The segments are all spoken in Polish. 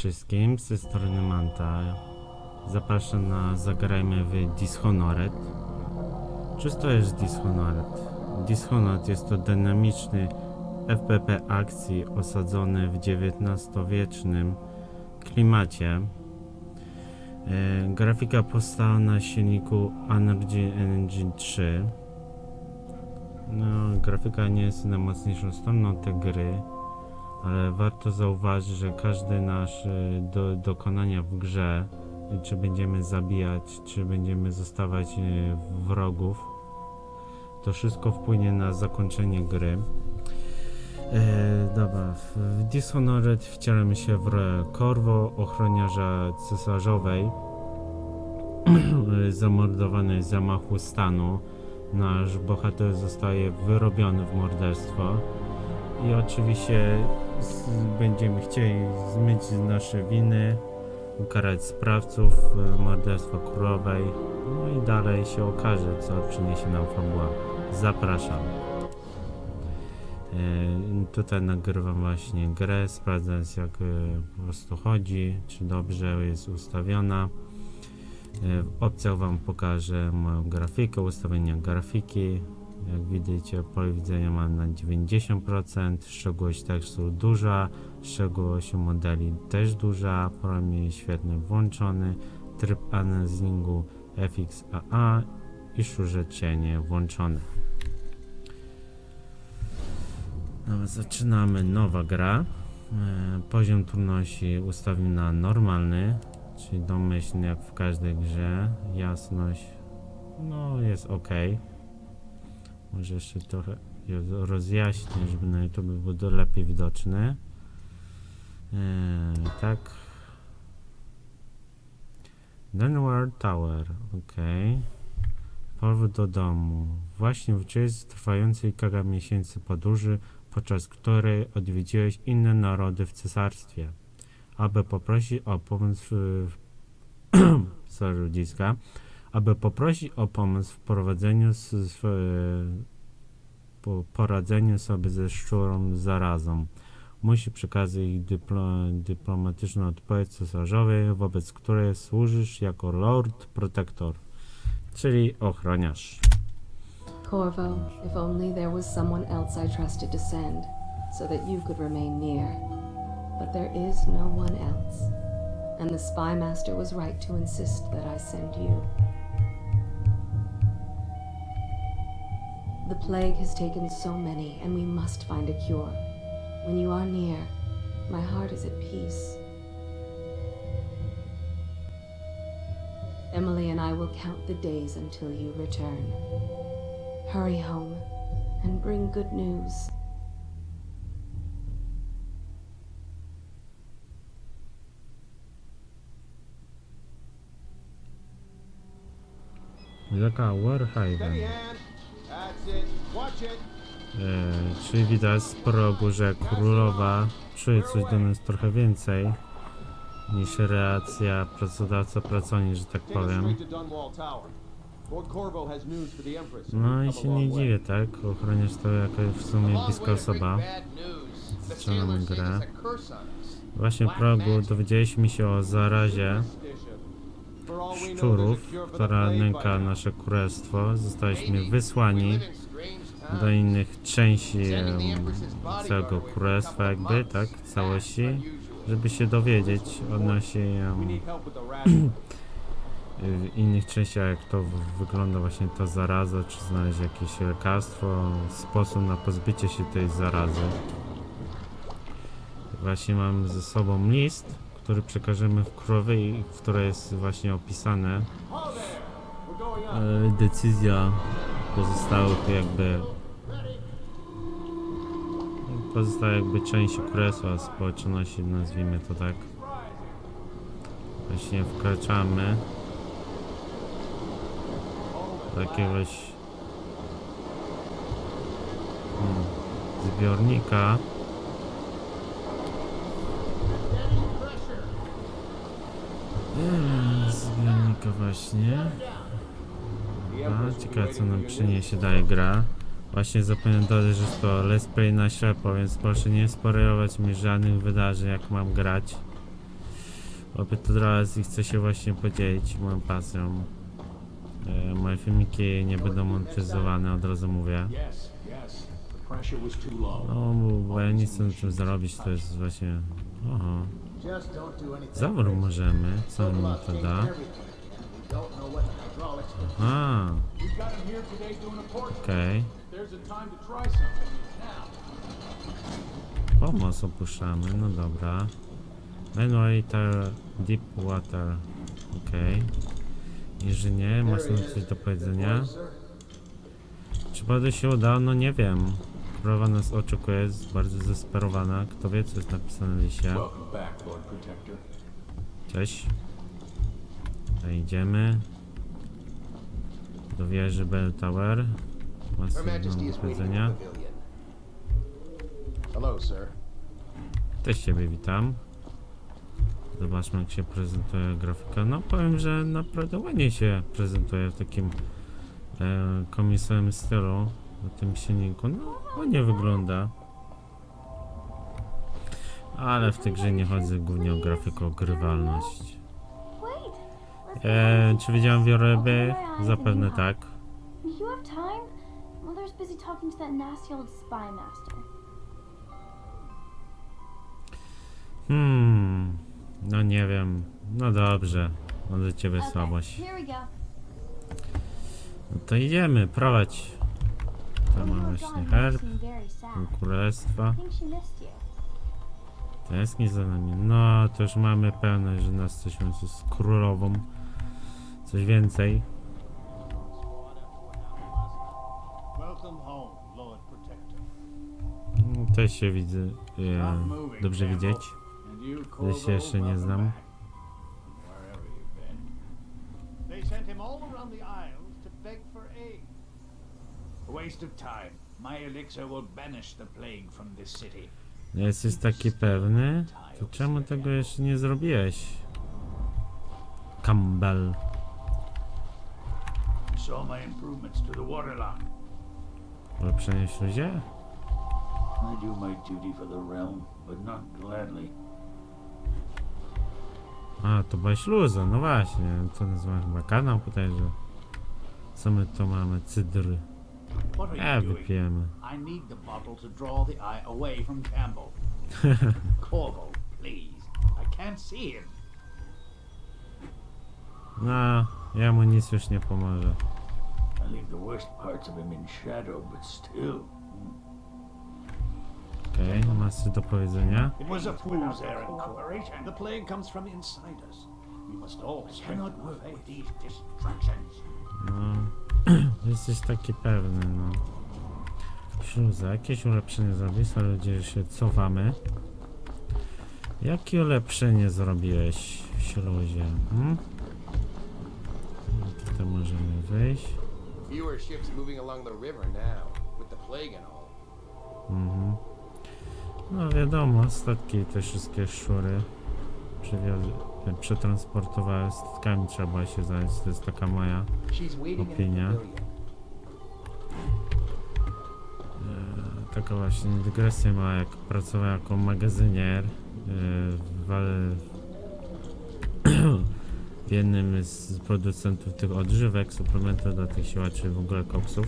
wszystkim, z tej strony Manta. Zapraszam na Zagrajmy w Dishonored. Cóż to jest Dishonored? Dishonored jest to dynamiczny FPP akcji osadzony w XIX-wiecznym klimacie. E, grafika powstała na silniku Unreal Engine 3. No, grafika nie jest najmocniejszą stroną tej gry, ale warto zauważyć, że każde nasze do, dokonania w grze, czy będziemy zabijać, czy będziemy zostawać e, wrogów, to wszystko wpłynie na zakończenie gry. E, dobra, w, Dishonored wcielamy się w Corvo, ochroniarza cesarzowej, zamordowanej w zamachu stanu. Nasz bohater zostaje wyrobiony w morderstwo i oczywiście będziemy chcieli zmyć nasze winy, ukarać sprawców e, morderstwa królowej, no i dalej się okaże, co przyniesie nam fabuła. Zapraszam. E, Tutaj nagrywam właśnie grę, sprawdzając jak e, po prostu chodzi, czy dobrze jest ustawiona. E, W opcjach Wam pokażę moją grafikę, ustawienia grafiki. Jak widzicie, pole widzenia mam na 90%, szczegółowość tekstu duża, szczegółowość modeli też duża, promień świetny włączony, tryb analizingu FXAA i szurze cienie włączone. No, zaczynamy nowa gra. E, Poziom trudności ustawimy na normalny, czyli domyślny jak w każdej grze. Jasność no jest ok. Może jeszcze trochę rozjaśnię, żeby na YouTube było lepiej widoczne. E, tak. Denward Tower, ok. Powrót do domu. Właśnie wróciłeś z trwającej kilka miesięcy podróży, podczas której odwiedziłeś inne narody w cesarstwie, aby poprosić o pomoc w, w aby poprosić o pomoc w prowadzeniu s- sw, po, poradzeniu sobie ze szczurą zarazą. Musi przekazać ich dyplo, dyplomatyczną odpowiedź cesarzowej, wobec której służysz jako Lord Protector, czyli ochroniarz. Corvo, if only there was someone else I trusted to send, so that you could remain near. But there is no one else. And the spy master was right to insist that I send you. The plague has taken so many, and we must find a cure. When you are near, my heart is at peace. Emily and I will count the days until you return. Hurry home and bring good news. Hand. That's it. E, czyli widać z progu, że królowa czuje coś do nas trochę więcej niż reakcja pracodawca pracownik, że tak powiem. No i się nie dziwię, tak? Ochroniarz to jakaś w sumie bliska osoba. Zaczynamy grę. Właśnie w progu dowiedzieliśmy się o zarazie szczurów, która nęka nasze królestwo. Zostaliśmy wysłani do innych części całego królestwa jakby, tak? Całości, żeby się dowiedzieć odnośnie ration. w innych częściach, jak to wygląda właśnie ta zaraza, czy znaleźć jakieś lekarstwo, sposób na pozbycie się tej zarazy. Właśnie mam ze sobą list, który przekażemy w królowej, w której jest właśnie opisane e, decyzja pozostałych jakby pozostała jakby część królestwa społeczności, nazwijmy to tak. Właśnie wkraczamy do jakiegoś hmm, zbiornika. Hmm, Zbiornika właśnie. A, ciekawe co nam przyniesie dalej gra. Właśnie zapomniałem dodać, że to let's play na ślepo, więc proszę nie spoilerować mi żadnych wydarzeń jak mam grać. Opět od razu chcę się właśnie podzielić moją pasją. E, moje filmiki nie będą monetyzowane, od razu mówię. No, bo, ja nie chcę tym zarobić, to jest właśnie... Oho. Zawór możemy, co mi to da? A, port. okej. Now. Pomoc opuszczamy, no dobra. Ventilator, deep water, okej. Inżynier, masz nam coś do powiedzenia? Czy panu się uda? No nie wiem. Królowa nas oczekuje, jest bardzo zesperowana. Kto wie, co jest napisane w liście. Cześć. Tutaj idziemy. Do wieży Bell Tower. In powiedzenia? Hello, sir. Też Ciebie witam. Zobaczmy jak się prezentuje grafika. No powiem, że naprawdę ładnie się prezentuje w takim e, komisowym stylu. W tym silniku. No ładnie wygląda. Ale w tej grze nie chodzi głównie o grafikę, o grywalność. E, czy widziałem wieloryby? Zapewne tak. Do you have time? Mother's busy talking to that nasty old spy master. Hmm. No nie wiem. No dobrze. Mam do ciebie słabość. No to idziemy, prowadź. To When you ma were właśnie herb. Królestwa. Tęskni za nami. No, to już mamy pewność, że nas coś z królową. Coś więcej. Mm, Też się widzę. E, dobrze widzieć. Ja się jeszcze nie znam. waste of time. My elixir will banish the plague from this city. Jesteś taki pewny? To czemu tego jeszcze nie zrobiłeś? Campbell. You saw my improvements to the water lock. I do my duty for the realm, but not gladly. A, to była śluza, no właśnie. To nazywa chyba kanał bodajże. Co my tu mamy? Cydr. What are E, you doing? wypijemy. I need the bottle to draw the eye away from Campbell. Corvo, please. I can't see him. No, jemu nic już nie pomoże. I leave the worst parts of him in shadow, but still. Okej, okay, masz coś do powiedzenia? It was a fool's errand. The plague comes from inside us. We must all cannot work with these distractions. No, jesteś taki pewny, no. Śluza, jakieś ulepszenie zrobisz, ale ludzie się cofamy. Jakie ulepszenie zrobiłeś w śluzie? Hmm? No, Tutaj możemy wyjść. Fewer ships moving along the river now, with the plague and all. Mhm. No wiadomo, statki te wszystkie szury przewiozy- przetransportowały statkami trzeba się zająć, to jest taka moja She's waiting in the Opinia. pavilion. Taka właśnie dygresja ma, jak pracowałem jako magazynier yy, w, Wal- w jednym z producentów tych odżywek, suplementów dla tych siłaczy w ogóle koksów.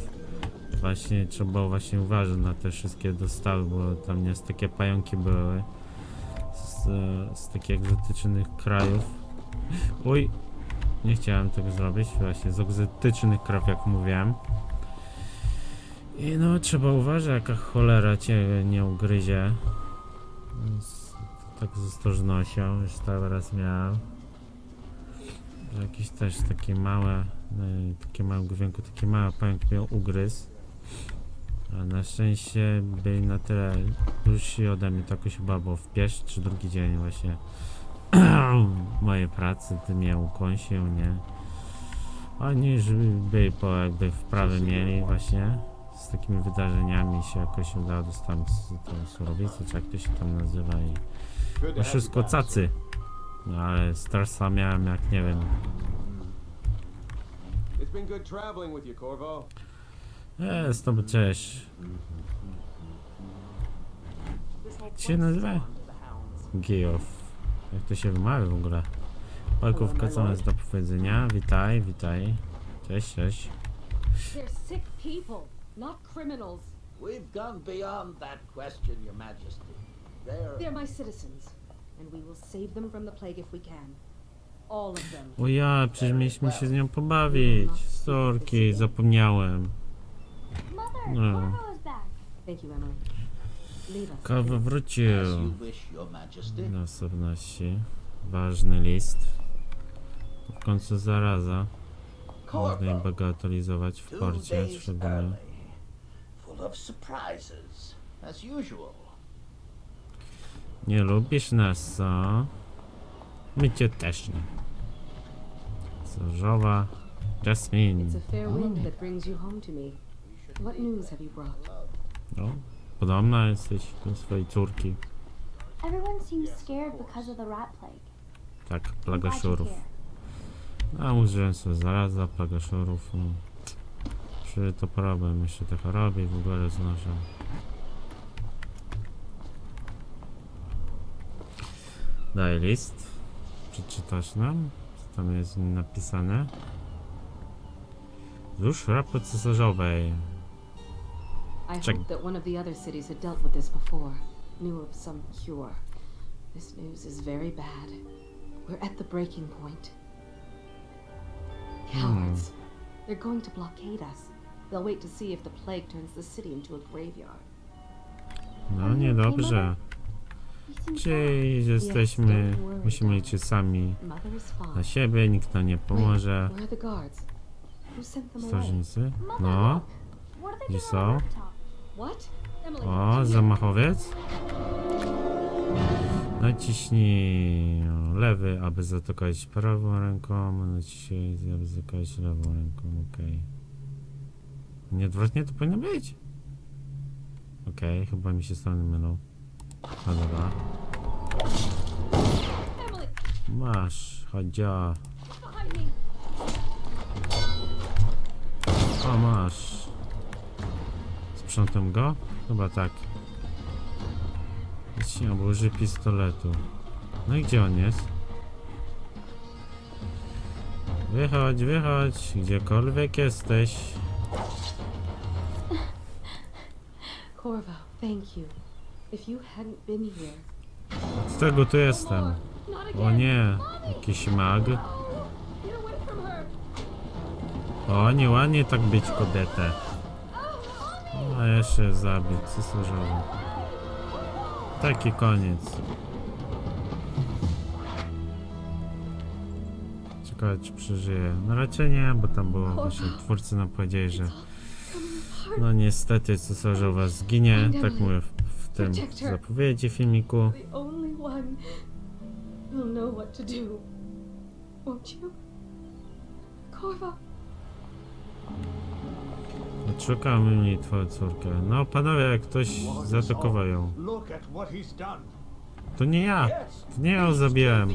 Właśnie trzeba właśnie uważać na te wszystkie dostawy, bo tam nie takie pająki były z, z takich egzotycznych krajów. Uj, nie chciałem tego zrobić, właśnie z egzotycznych krajów, jak mówiłem. I no, trzeba uważać, jaka cholera cię nie ugryzie. Tak z ostrożnością, już teraz miałem. Że Jakieś też takie małe, no takie małe główienko, takie małe pająk mnie ugryzł. A na szczęście byli na tyle dłużsi ode mnie, to jakoś chyba było w pierwszy czy drugi dzień właśnie mojej pracy, ty mnie ukąsił, nie? Oni już byli po jakby wprawy mieli właśnie z takimi wydarzeniami się jakoś udało, dostałem z tą surowicę, czy jak to się tam nazywa i no wszystko cacy. No ale stresa miałem jak nie wiem. It's been good traveling with you, Corvo. E, z tobą cześć. Jak się nazywa? Geoff. Jak to się wymawia w ogóle? Polkówka, co jest do powiedzenia? Witaj, witaj. Cześć, cześć. They're sick people, not criminals. We've gone beyond that question, Your Majesty. They're. They're my citizens, O ja, przecież mieliśmy się z nią pobawić. Sorki, zapomniałem. No. Kawa wrócił. Na osobności. Ważny list. W końcu zaraza. Można jej bagatelizować w porcie, szczególnie. Full of surprises, as usual. Nie lubisz nas, co? My cię też nie. Zorzowa. Jasmine. It's a fair wind that brings you home to me. What news have you brought? No, podobna jesteś do swojej córki. Everyone seems scared because of the rat plague. Tak, plaga here. A użyłem sobie zaraza, plaga szurów. No. Czy to problem? Jeszcze te choroby i w ogóle znoszę. Daj list. Przeczytasz nam? Co tam jest napisane? Wzdłuż rapy cesarzowej. I that one of the other cities had dealt with this before, knew of some cure. This news is very bad. We're at the breaking point. Cowards. They're going to blockade us. They'll wait to see if the plague turns the city into a graveyard. No niedobrze. Czyli jesteśmy, musimy liczyć sami na siebie, nikt nam nie pomoże. Strażnicy? No. Gdzie są? O, zamachowiec. Naciśnij lewy, aby zatykać prawą ręką. Naciśnij, aby zatykać lewą ręką. Okej. Nie odwrotnie to powinno być? Okej, chyba mi się strony mylą. Dobra. Masz, chodzia. O, masz. Sprzątam go? Chyba tak. Nic albo użyj pistoletu. No i gdzie on jest? Wychodź, wychodź, gdziekolwiek jesteś. Corvo, thank you. Z tego tu jestem. O nie, jakiś mag. O, nieładnie tak być kobietę. A jeszcze zabić, cesarzowy. Taki koniec. Ciekawe czy przeżyje. No raczej nie, bo tam było właśnie twórcy nam powiedzieli, że no niestety cesarzowa zginie, tak mówię tym zapowiedzi filmiku. Odszukamy mnie twoją córkę. No panowie, jak ktoś zaatakował ją. To nie ja. To nie ją zabiłem.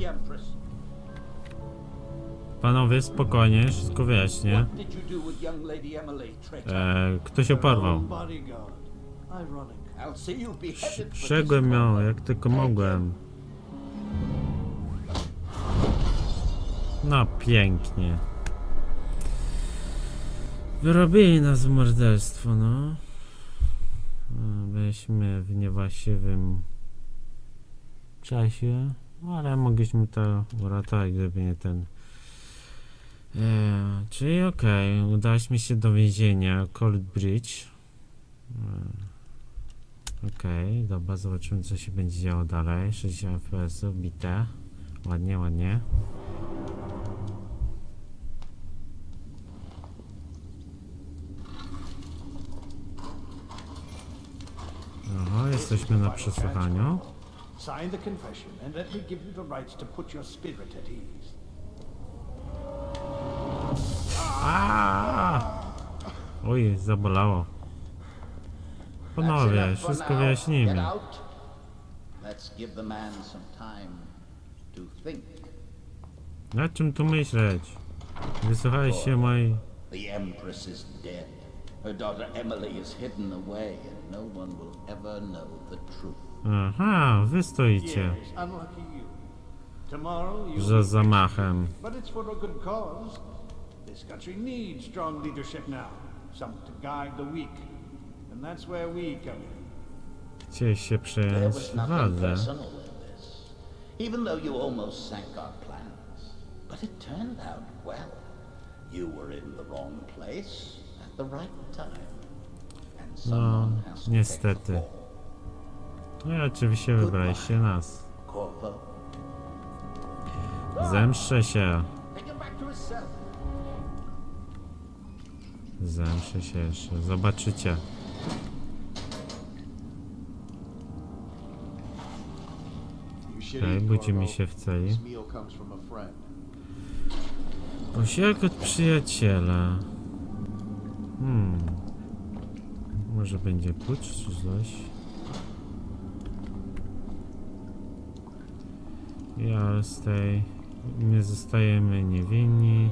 Panowie, spokojnie, wszystko wyjaśnię. E, kto się porwał? Ironic. This ją, jak tylko mogłem. No, pięknie. Wyrobili nas w morderstwo, no. Byliśmy w niewłaściwym czasie, no, ale mogliśmy to uratować, gdyby nie ten. E, czyli okej, udaliśmy się do więzienia Cold Bridge. E, Okej, dobra, zobaczymy co się będzie działo dalej. 60 fps, bite. Ładnie, ładnie. Oho, jesteśmy na przesłuchaniu. Sign the confession and let me give you the rights to put your spirit at ease. Aaaa! Oj, zabolało. Panowie, wszystko think. Na czym tu myśleć? Wysłuchałeś się mojej... The Empress is dead. Her daughter Emily is hidden away, and no one will ever know the truth. Aha, wy stoicie. Za zamachem. But it's for a good cause. This country needs strong leadership now, some to guide the weak, and that's where we come in. Chciałeś się There przejąć was nothing władzę. personal in this, even though you almost sank our plans. But it turned out well. You were in the wrong place at the right time. And No, someone has to niestety. take the fall. No i oczywiście wybraliście nas. Corvo, Zemszczę się. Take him back to his cell. Zemszczę się jeszcze. Zobaczycie. You should Okej, budzimy się w celi. Posiłek od przyjaciela. Hmm. Może będzie klucz czy coś? Ja z tej... Nie zostajemy niewinni.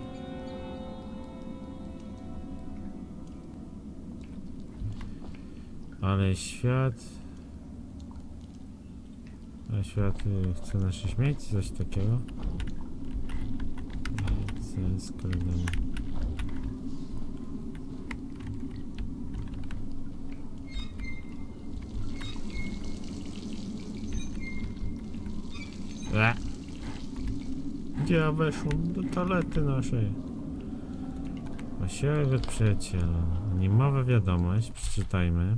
Ale świat... A świat y, chce nasze śmierci, coś takiego. Skradamy. E. Gdzie ja weszłem? Do toalety naszej. Posiłek od przyjaciela. Animowa wiadomość, przeczytajmy.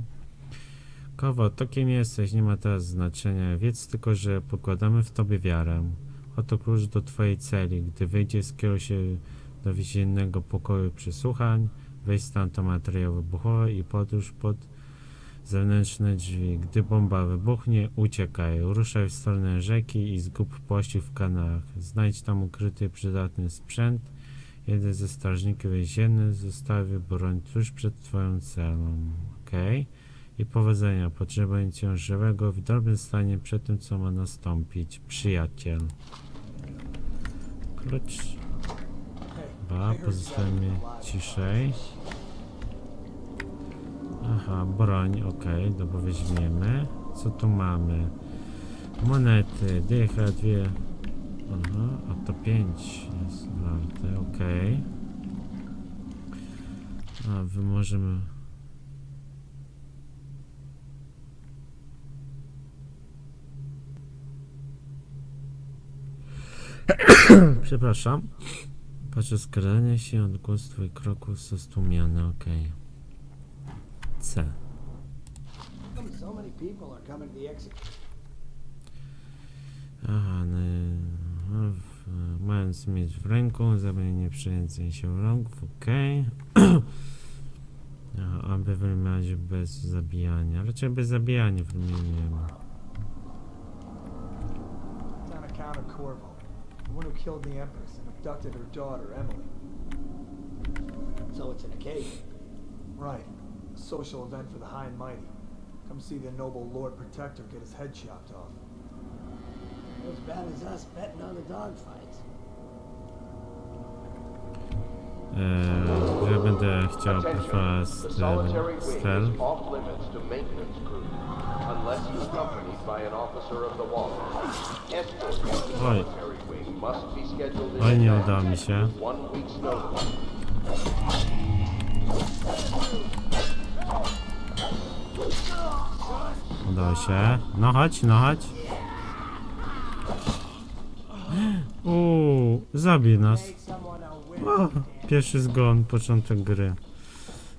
Kowo, to kim jesteś, nie ma teraz znaczenia. Wiedz tylko, że pokładamy w tobie wiarę. Oto klucz do twojej celi. Gdy wyjdziesz, skieruj się do więziennego pokoju przesłuchań, weź stan to materiał wybuchowy i podróż pod zewnętrzne drzwi. Gdy bomba wybuchnie, uciekaj. Ruszaj w stronę rzeki i zgub pościg w kanałach. Znajdź tam ukryty przydatny sprzęt. Jeden ze strażników więziennych zostawi broń tuż przed twoją celą. Okej. I powodzenia. Potrzebuję cię żywego w dobrym stanie przed tym, co ma nastąpić. Przyjaciel. Klucz. Ba, pozostajemy ciszej. Aha, broń, okej, dobra, weźmiemy. Co tu mamy? Monety, dycha, dwie. Aha, a to pięć jest warte, okej. A, wy możemy... Przepraszam. Podczas skradania się odgłos twoich kroków są stłumiony, okej. C. Aha, no, mając mieć w ręku, zabranie przejęcie się rąk. Aha, aby wymiać bez zabijania. Raczej bez zabijania wymieniłem. Corvo, the one who killed the Empress and abducted her daughter, Emily. So it's an occasion? Right. A social event for the high and mighty. Come see the noble Lord Protector get his head chopped off. As bad as us betting on the dogfights. Eee, że będę chciał Attention. preferować The solitary wing stel. Unless accompanied by an officer of the wall. Oj. Oj, nie udało mi się. Udało się. No chodź, no chodź. Uuu, zabij nas. O, pierwszy zgon, początek gry.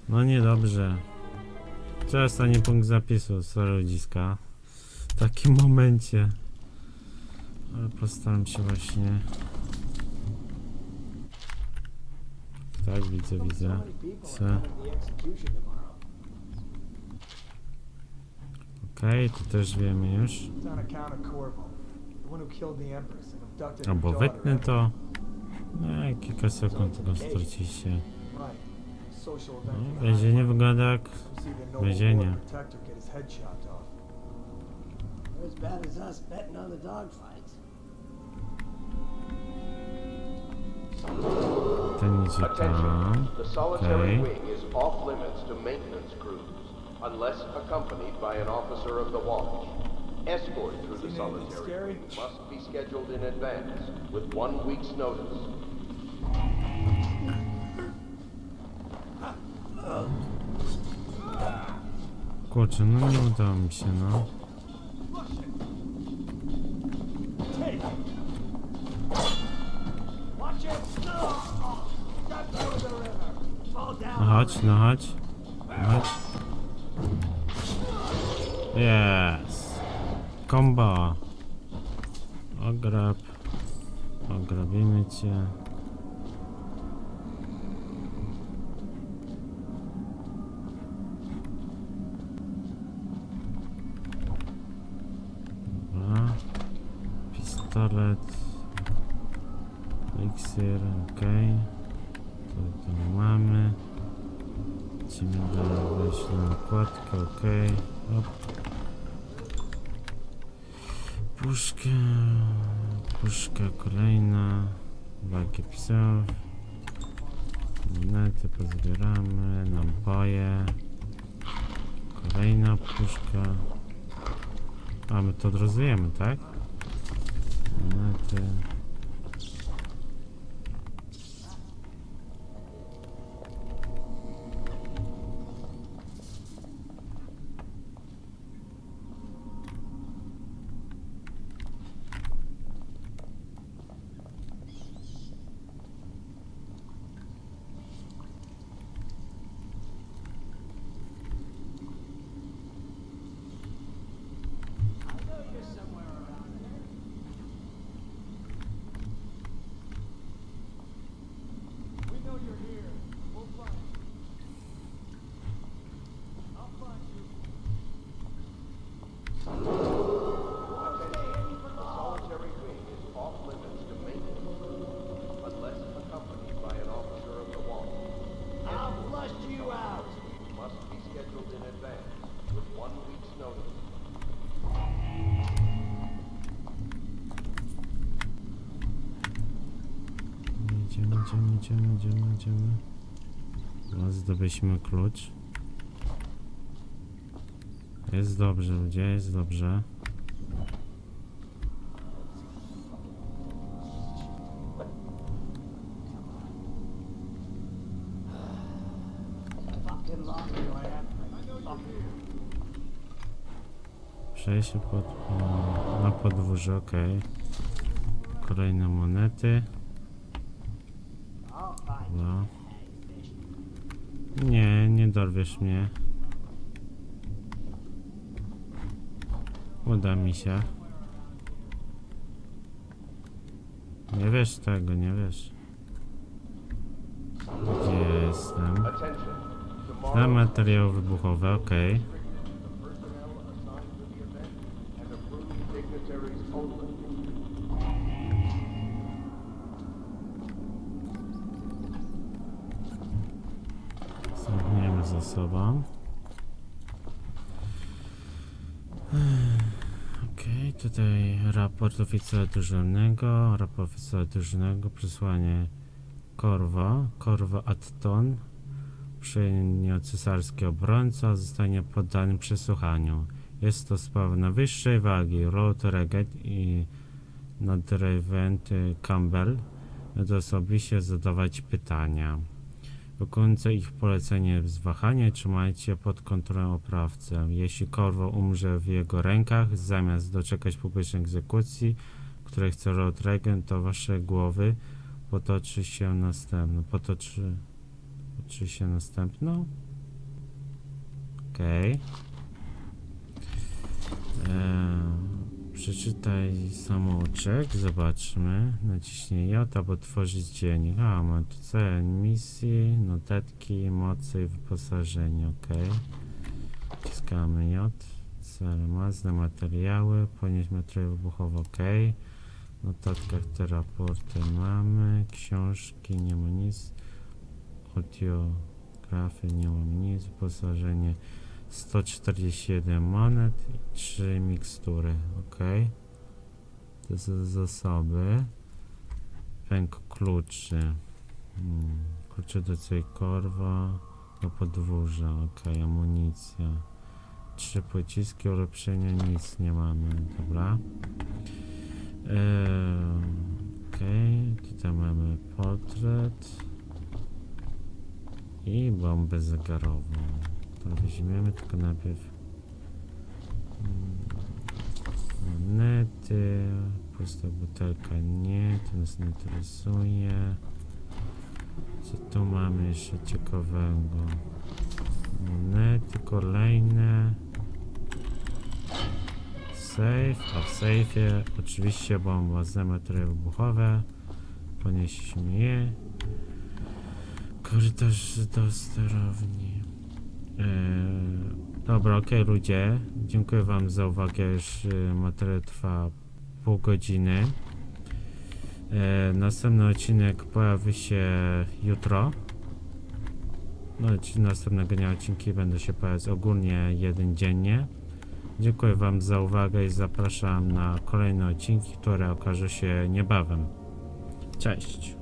No niedobrze. To ostatni punkt zapisu, sorry ludziska. W takim momencie. Ale postaram się właśnie... Tak, widzę, widzę. Co? are coming to. Okej, też wiemy już. Albo wytnę to. No, kilka sekund tylko straciliście. Right. A No, for the high więzienie wygląda jak Come see the noble więzienie. Lord Protector get his head chopped off. They're as bad as us betting on the dogfights. ten idzie Attention. tam. The solitary Okay. wing is off limits to maintenance crews, unless accompanied by an officer of the watch. Escort through the Seen anything solitary scary? must be scheduled in advance with one week's notice. Kurczę, no nie udało mi się, no. River! Fall No chodź, no chodź. Chodź. Jest. Kombo. Ograb. Ograbimy cię. Dobra. Pistolet. Eliksir, okej. To, to mamy. Dalej, wejść na nakładkę, ok. Hop. Puszka, puszka kolejna, wagi psów, monety pozbieramy, naboje, kolejna puszka. A my to odrozujemy, tak? Monety. We know you're here. We'll find you. I'll find you. The solitary wing is off limits to maintenance unless accompanied by an officer of the wall. I'll flush you out! Must be scheduled in advance with one week's notice. Idziemy, idziemy, idziemy. No, zdobyliśmy klucz. Jest dobrze, ludzie, jest dobrze. Przejście pod, na podwórze, ok. Kolejne monety. No. Nie, nie dorwiesz mnie. Uda mi się. Nie wiesz tego, nie wiesz. Gdzie jestem? Tomorrow, materiał wybuchowy, okej. Sobą. Okej, tutaj raport oficera dyżurnego, raport oficera dyżurnego, przesłanie Korwo, Korwo Atton, przyjęcie cesarski obrońca zostanie poddany przesłuchaniu. Jest to sprawa najwyższej wagi. Lord Reget i nadrewent Campbell będą osobiście zadawać pytania. Wykonujące ich polecenie wahania trzymajcie pod kontrolą oprawcę. Jeśli Korwo umrze w jego rękach, zamiast doczekać publicznej egzekucji, której chce Regent, to wasze głowy potoczy się następną. Potoczy, potoczy się następną? Okej. Eee, Przeczytaj samouczek, zobaczmy. Naciśnij J, aby otworzyć dziennik. A, ma tu cel misji, notatki, mocy i wyposażenie, ok. Wciskamy J. Cel mazne materiały, ponieść materiały wybuchowe, ok. W notatkach te raporty mamy, książki, nie ma nic. Audiografy, nie ma nic. Wyposażenie 141 monet i 3 mikstury, ok. To są zasoby. Pęk kluczy. Hmm. Klucze do tej korwa do podwórza, ok. Amunicja. Trzy pociski, ulepszenia, nic nie mamy, dobra. Eee, Okej, tutaj mamy portret i bombę zegarową. To weźmiemy tylko najpierw mm, monety, pusta butelka nie, to nas nie interesuje. Co tu mamy jeszcze ciekawego? Monety kolejne. Safe, a w sejfie oczywiście bomba z materiały wybuchowe. Ponieśliśmy je. Korytarz do sterowni. Eee, dobra, okej ludzie. Dziękuję wam za uwagę. Już materiał trwa pół godziny. E, następny odcinek pojawi się jutro. No, ci następnego dnia odcinki będą się pojawiać ogólnie jeden dziennie. Dziękuję Wam za uwagę i zapraszam na kolejne odcinki, które okażą się niebawem. Cześć!